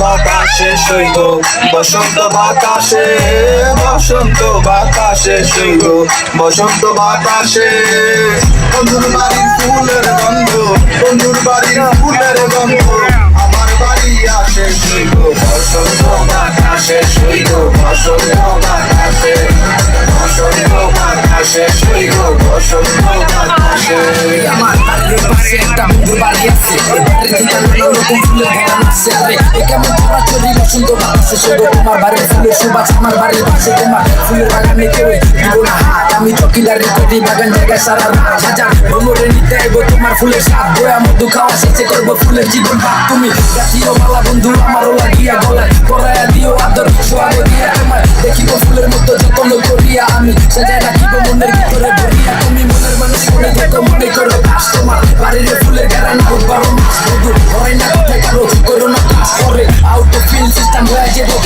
বাতাসে সইব বসন্ত বাতাসে বসন্ত বাতাসে সইব বসন্ত বাতাসে। বন্ধুর বাড়ির ফুলের গন্ধ, বন্ধুর বাড়ির ফুলের গন্ধ। আমার বাড়ি আসে সইব বসন্ত বাতাসে সইব বসন্ত বাতাসে। বসন্ত বাতাসে সইব বসন্ত বাতাসে। আমার বাড়ির পাশে একটা বন্ধুর বাড়ির থেকে নানা রকম ফুলের বাগান আছে আরে এ কেমন তোরা চুরি সুন্দর বাতাসে শুধু তোমার বাড়ির ফুলের সুবাস আমার বাড়ির পাশে তোমার ফুলের বাগানে কেউ দিব না হাত আমি চকিলারে করি বাগান জায়গায় সারা রাত হাজার ভ্রমণে নিতে আইবো তোমার ফুলের স্বাদ বয়া দেখিব ফুলের মতো যত্ন করিয়া আমি সাজায় রাখিব মনের ভিতরে Hudu horren aurkako korronaka Horre autofil ziztan goa jebo